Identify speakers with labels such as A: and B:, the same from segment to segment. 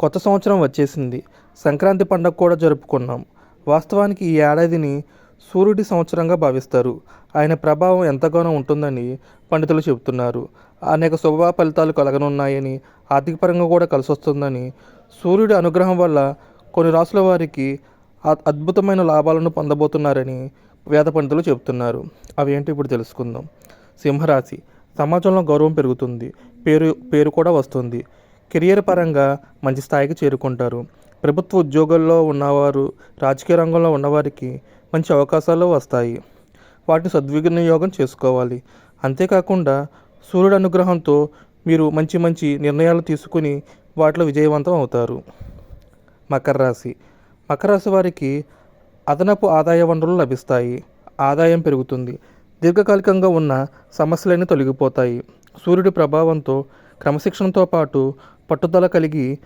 A: కొత్త సంవత్సరం వచ్చేసింది. సంక్రాంతి పండగ కూడా జరుపుకున్నాం. వాస్తవానికి ఈ ఏడాదిని సూర్యుడి సంవత్సరంగా భావిస్తారు. ఆయన ప్రభావం ఎంతగానో ఉంటుందని పండితులు చెబుతున్నారు. అనేక శుభ ఫలితాలు కలగనున్నాయని ఆర్థికపరంగా కూడా కలిసొస్తుందని సూర్యుడి అనుగ్రహం వల్ల కొన్ని రాసుల వారికి అద్భుతమైన లాభాలను పొందబోతున్నారని వేద పండితులు చెబుతున్నారు. అవి ఏంటి ఇప్పుడు తెలుసుకుందాం. సింహరాశి. సమాజంలో గౌరవం పెరుగుతుంది. పేరు పేరు కూడా వస్తుంది. కెరియర్ పరంగా మంచి స్థాయికి చేరుకుంటారు. ప్రభుత్వ ఉద్యోగాల్లో ఉన్నవారు రాజకీయ రంగంలో ఉన్నవారికి మంచి అవకాశాలు వస్తాయి. వాటిని సద్వినియోగం చేసుకోవాలి. అంతేకాకుండా సూర్యుడు అనుగ్రహంతో మీరు మంచి మంచి నిర్ణయాలు తీసుకుని వాటిలో విజయవంతం అవుతారు. మకర రాశి. మకర రాశి వారికి అదనపు ఆదాయ వనరులు లభిస్తాయి. ఆదాయం పెరుగుతుంది. దీర్ఘకాలికంగా ఉన్న సమస్యలన్నీ తొలగిపోతాయి. సూర్యుడి ప్రభావంతో క్రమశిక్షణతో పాటు పట్టుదల కలిగి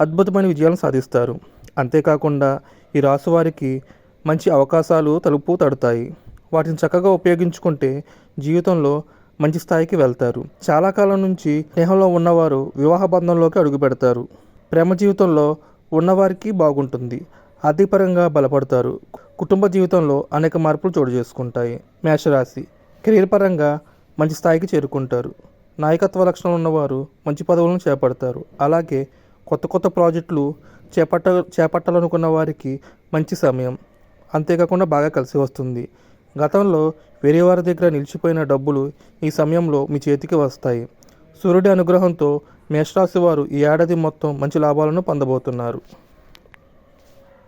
A: అద్భుతమైన విజయాలను సాధిస్తారు. అంతేకాకుండా ఈ రాశి వారికి మంచి అవకాశాలు తలుపు తడతాయి. వాటిని చక్కగా ఉపయోగించుకుంటే జీవితంలో మంచి స్థాయికి వెళ్తారు. చాలా కాలం నుంచి స్నేహంలో ఉన్నవారు వివాహ బంధంలోకి అడుగు పెడతారు. ప్రేమ జీవితంలో ఉన్నవారికి బాగుంటుంది. ఆర్థికపరంగా బలపడతారు. కుటుంబ జీవితంలో అనేక మార్పులు చోటు చేసుకుంటాయి. మేషరాశి కెరీర్ పరంగా మంచి స్థాయికి చేరుకుంటారు. నాయకత్వ లక్షణాలు ఉన్నవారు మంచి పదవులను చేపడతారు. అలాగే కొత్త కొత్త ప్రాజెక్టులు చేపట్ట చేపట్టాలనుకున్న వారికి మంచి సమయం. అంతేకాకుండా బాగా కలిసి వస్తుంది. గతంలో వేరే వారి దగ్గర నిలిచిపోయిన డబ్బులు ఈ సమయంలో మీ చేతికి వస్తాయి. సూర్యుడి అనుగ్రహంతో మేషరాశి వారు ఈ ఏడాది మొత్తం మంచి లాభాలను పొందబోతున్నారు.